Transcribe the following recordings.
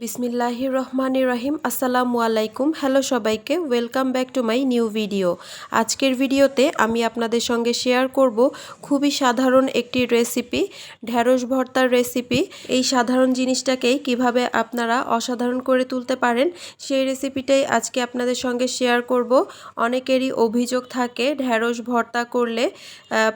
বিসমিল্লাহির রহমানির রহিম। আসসালামু আলাইকুম। হ্যালো সবাইকে। Welcome back to my new video আজকের ভিডিওতে আমি আপনাদের সঙ্গে শেয়ার করব খুবই সাধারণ একটি রেসিপি ঢ্যাঁড়স ভর্তার রেসিপি এই সাধারণ জিনিসটাকেই কীভাবে আপনারা অসাধারণ করে তুলতে পারেন, সেই রেসিপিটাই আজকে আপনাদের সঙ্গে শেয়ার করব। অনেকেরই অভিযোগ থাকে ঢ্যাঁড়স ভর্তা করলে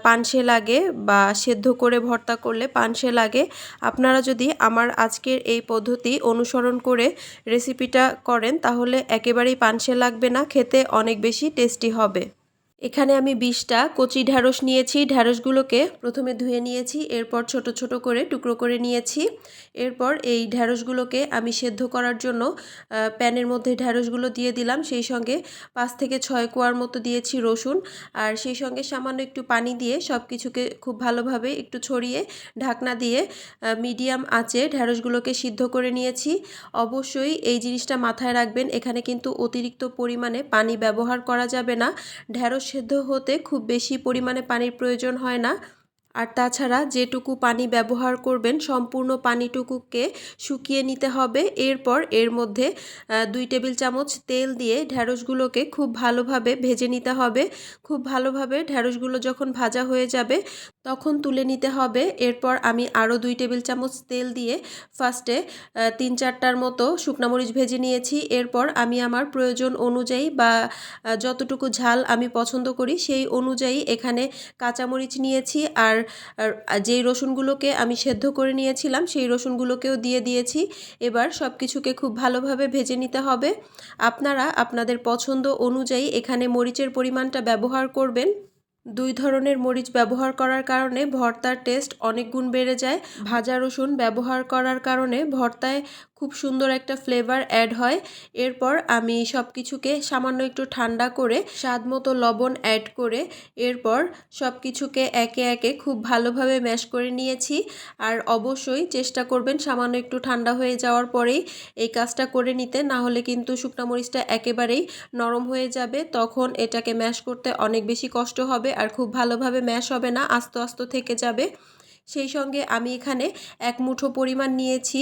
পানসে লাগে বা সেদ্ধ করে ভর্তা করলে পানসে লাগে। আপনারা যদি আমার আজকের এই পদ্ধতি অনুসরণ করে রেসিপিটা করেন তাহলে একেবারেই পানসে লাগবে না খেতে অনেক বেশি টেস্টি হবে। এখানে আমি বিশটা কচি ঢ্যাঁড়স নিয়েছি। ঢ্যাঁড়সগুলোকে প্রথমে ধুয়ে নিয়েছি, এরপর ছোট ছোট করে টুকরো করে নিয়েছি। এরপর এই ঢ্যাঁড়সগুলোকে আমি সেদ্ধ করার জন্য প্যানের মধ্যে ঢ্যাঁড়সগুলো দিয়ে দিলাম। সেই সঙ্গে পাঁচ থেকে ছয় কোয়ার মতো দিয়েছি রসুন। আর সেই সঙ্গে সামান্য একটু পানি দিয়ে সব কিছুকে খুব ভালোভাবে একটু ছড়িয়ে ঢাকনা দিয়ে মিডিয়াম আঁচে ঢ্যাঁড়সগুলোকে সিদ্ধ করে নিয়েছি। অবশ্যই এই জিনিসটা মাথায় রাখবেন, এখানে কিন্তু অতিরিক্ত পরিমাণে পানি ব্যবহার করা যাবে না। ঢ্যাঁড়স সেদ্ধ হতে খুব বেশি পরিমাণে পানির প্রয়োজন হয় না। আর তাছাড়া যেটুকু পানি ব্যবহার করবেন, সম্পূর্ণ পানিটুকুকে শুকিয়ে নিতে হবে। এরপর এর মধ্যে দুই টেবিল চামচ তেল দিয়ে ঢ্যাঁড়সগুলোকে খুব ভালোভাবে ভেজে নিতে হবে। খুব ভালোভাবে ঢ্যাঁড়সগুলো যখন ভাজা হয়ে যাবে, তখন তুলে নিতে হবে। এরপর আমি আরও দুই টেবিল চামচ তেল দিয়ে ফার্স্টে তিন চারটার মতো শুকনামরিচ ভেজে নিয়েছি। এরপর আমি আমার প্রয়োজন অনুযায়ী বা যতটুকু ঝাল আমি পছন্দ করি, সেই অনুযায়ী এখানে কাঁচামরিচ নিয়েছি। আর আর যেই রসুনগুলোকে আমি সেদ্ধ করে নিয়েছিলাম, সেই রসুনগুলোকেও দিয়ে দিয়েছি। এবার সব কিছুকে খুব ভালোভাবে ভেজে নিতে হবে। আপনারা আপনাদের পছন্দ অনুযায়ী এখানে মরিচের পরিমাণটা ব্যবহার করবেন। দুই ধরনের মরিচ ব্যবহার করার কারণে ভর্তার টেস্ট অনেক গুণ বেড়ে যায়। ভাজা রসুন ব্যবহার করার কারণে ভর্তায় খুব সুন্দর একটা ফ্লেভার অ্যাড হয়। এরপর আমি সব কিছুকে সামান্য একটু ঠান্ডা করে, স্বাদ মতো লবণ অ্যাড করে, এরপর সব কিছুকে একে একে খুব ভালোভাবে ম্যাশ করে নিয়েছি। আর অবশ্যই চেষ্টা করবেন সামান্য একটু ঠান্ডা হয়ে যাওয়ার পরেই এই কাজটা করে নিতে, না হলে কিন্তু শুকনা মরিচটা একেবারেই নরম হয়ে যাবে। তখন এটাকে ম্যাশ করতে অনেক বেশি কষ্ট হবে আর খুব ভালোভাবে ম্যাশ হবে না, আস্তে আস্তে থেকে যাবে। সেই সঙ্গে আমি এখানে এক মুঠো পরিমাণ নিয়েছি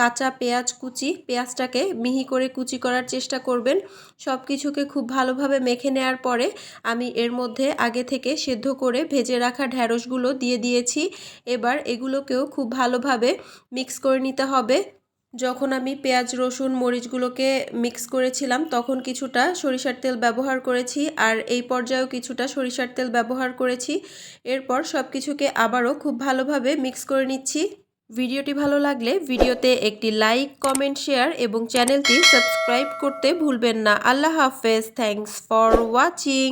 কাঁচা পেঁয়াজ কুচি। পেঁয়াজটাকে মিহি করে কুচি করার চেষ্টা করবেন। সব কিছুকে খুব ভালোভাবে মেখে নেওয়ার পরে আমি এর মধ্যে আগে থেকে সেদ্ধ করে ভেজে রাখা ঢ্যাঁড়সগুলো দিয়ে দিয়েছি। এবার এগুলোকেও খুব ভালোভাবে মিক্স করে নিতে হবে। যখন আমি পেঁয়াজ, রসুন, মরিচগুলোকে মিক্স করেছিলাম, তখন কিছুটা সরিষার তেল ব্যবহার করেছি আর এই পর্যায়েও কিছুটা সরিষার তেল ব্যবহার করেছি। এরপর সব কিছুকে আবারও খুব ভালোভাবে মিক্স করে নিচ্ছি। ভিডিওটি ভালো লাগলে ভিডিওতে একটি লাইক কমেন্ট শেয়ার এবং চ্যানেলটি সাবস্ক্রাইব করতে ভুলবেন না। আল্লাহ হাফেজ। Thanks for watching